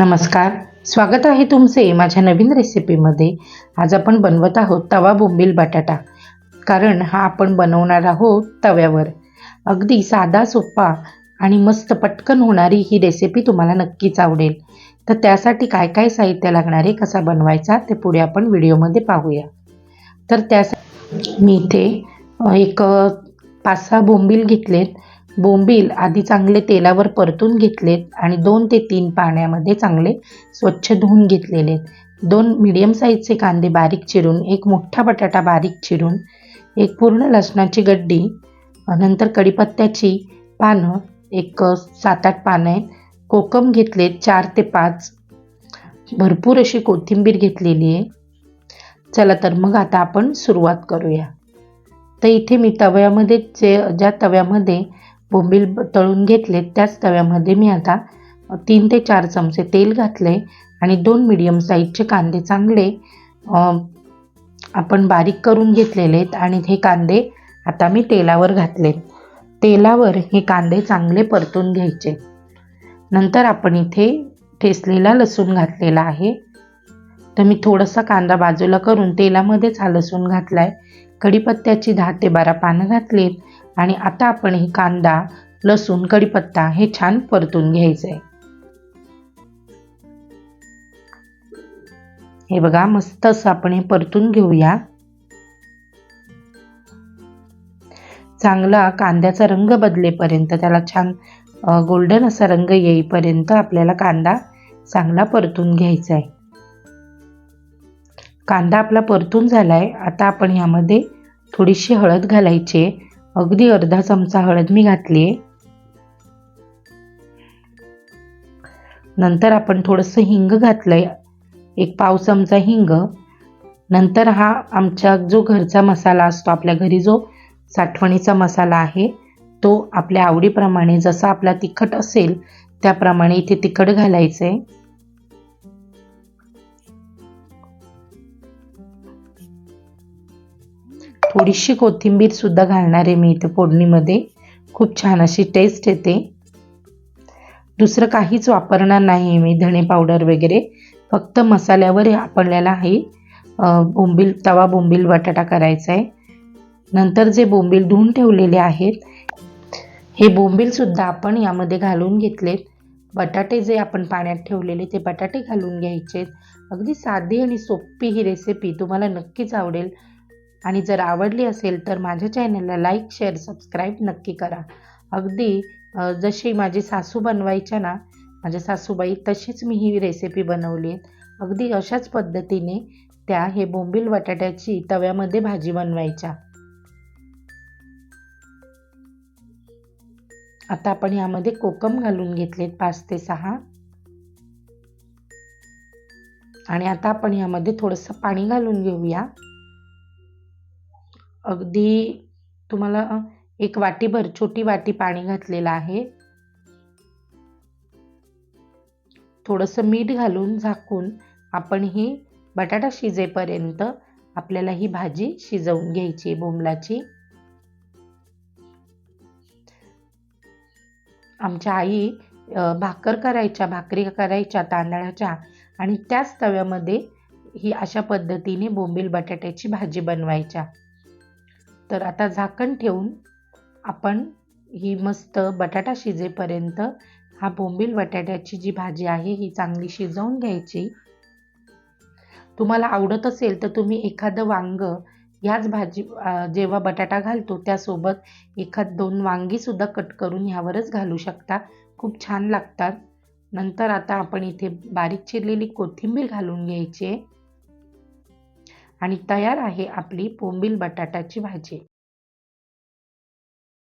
नमस्कार. स्वागत आहे तुमचे माझ्या नवीन रेसिपीमध्ये. आज आपण बनवत आहोत तवा बोंबील बटाटा. कारण हा आपण बनवणार आहोत तव्यावर. अगदी साधा सोपा आणि मस्त पटकन होणारी ही रेसिपी तुम्हाला नक्कीच आवडेल. तर त्यासाठी काय काय साहित्य लागणार आहे कसा बनवायचा ते पुढे आपण व्हिडिओमध्ये पाहूया. तर त्यासाठी मी इथे एक पाच सहा बोंबील घेतलेत. बोंबील आधी चांगले तेलावर परतून घेतलेत आणि दोन ते तीन पाण्यामध्ये चांगले स्वच्छ धुवून घेतलेले आहेत दोन मिडियम साईजचे कांदे बारीक चिरून एक मोठा बटाटा बारीक चिरून एक पूर्ण लसणाची गड्डी नंतर कढीपत्त्याची पानं एक सात आठ पानं आहेत. कोकम घेतलेत चार ते पाच. भरपूर अशी कोथिंबीर घेतलेली आहे. चला तर मग आता आपण सुरुवात करूया. तर इथे मी तव्यामध्ये जे ज्या तव्यामध्ये बोंबील तळून घेतले त्याच तव्यामध्ये मी आता तीन ते चार चमचे तेल घातले आणि दोन मिडियम साईजचे कांदे चांगले आपण बारीक करून घेतलेले आहेत आणि हे कांदे आता मी तेलावर घातले तेलावर हे कांदे चांगले परतून घ्यायचे. नंतर आपण इथे ठेसलेला लसूण घातलेला आहे. तर मी थोडासा कांदा बाजूला करून तेलामध्येच हा लसूण घातला आहे कढीपत्त्याची दहा ते बारा पानं घातलीत आणि आता आपण हे कांदा लसूण कढीपत्ता हे छान परतून घ्यायचं आहे हे बघा मस्त असं आपण हे परतून घेऊया. चांगला कांद्याचा रंग बदलेपर्यंत त्याला छान गोल्डन असा रंग येईपर्यंत आपल्याला कांदा चांगला परतून घ्यायचा आहे कांदा आपला परतून झाला आहे आता आपण ह्यामध्ये थोडीशी हळद घालायची. आहे. अगदी अर्धा चमचा हळद मी घातली आहे नंतर आपण थोडंसं हिंग घातलंय. एक पाव चमचा हिंग. नंतर हा आमच्या जो घरचा मसाला असतो आपल्या घरी जो साठवणीचा मसाला आहे तो आपल्या आवडीप्रमाणे जसा आपला तिखट असेल त्याप्रमाणे इथे तिखट घालायचं आहे थोडीशी कोथिंबीरसुद्धा घालणार आहे मी इथे फोडणीमध्ये. खूप छान अशी टेस्ट येते. दुसरं काहीच वापरणार नाही मी धणे पावडर वगैरे. फक्त मसाल्यावर आपल्याला हे बोंबील तवा बोंबील बटाटा करायचा आहे. नंतर जे बोंबील धुवून ठेवलेले आहेत हे बोंबीलसुद्धा आपण यामध्ये घालून घेतलेत. बटाटे जे आपण पाण्यात ठेवलेले ते बटाटे घालून घ्यायचे अगदी साधी आणि सोपी ही रेसिपी तुम्हाला नक्कीच आवडेल. आणि जर आवडली असेल तर माझ्या चॅनलला लाईक शेअर सबस्क्राईब नक्की करा. अगदी जशी माझी सासू बनवायच्या ना माझ्या सासूबाई तशीच मी ही रेसिपी बनवली आहे. अगदी अशाच पद्धतीने त्या हे बोंबील बटाट्याची तव्यामध्ये भाजी बनवायच्या. आता आपण यामध्ये कोकम घालून घेतलेत पाच ते सहा. आणि आता आपण यामध्ये थोडंसं पाणी घालून घेऊया. अगदी तुम्हाला एक वाटीभर छोटी वाटी पाणी घातलेलं आहे. थोडंसं मीठ घालून झाकून आपण ही बटाटा शिजेपर्यंत आपल्याला ही भाजी शिजवून घ्यायची बोंबलाची. आमच्या आई भाकर करायच्या भाकरी करायच्या तांदळाच्या आणि त्याच तव्यामध्ये ही अशा पद्धतीने बोंबील बटाट्याची भाजी बनवायच्या. तर आता झाकण ठेवून आपण ही मस्त बटाटा शिजेपर्यंत हा बोंबील बटाट्याची जी भाजी आहे ही चांगली शिजवून घ्यायची. तुम्हाला आवडत असेल तर तुम्ही एखादं वांग ह्याच भाजी जेव्हा बटाटा घालतो त्यासोबत एखाद दोन वांगीसुद्धा कट करून ह्यावरच घालू शकता. खूप छान लागतात. नंतर आता आपण इथे बारीक चिरलेली कोथिंबीर घालून घ्यायची आहे. आणि तयार आहे आपली बोंबील बटाट्याची भाजी.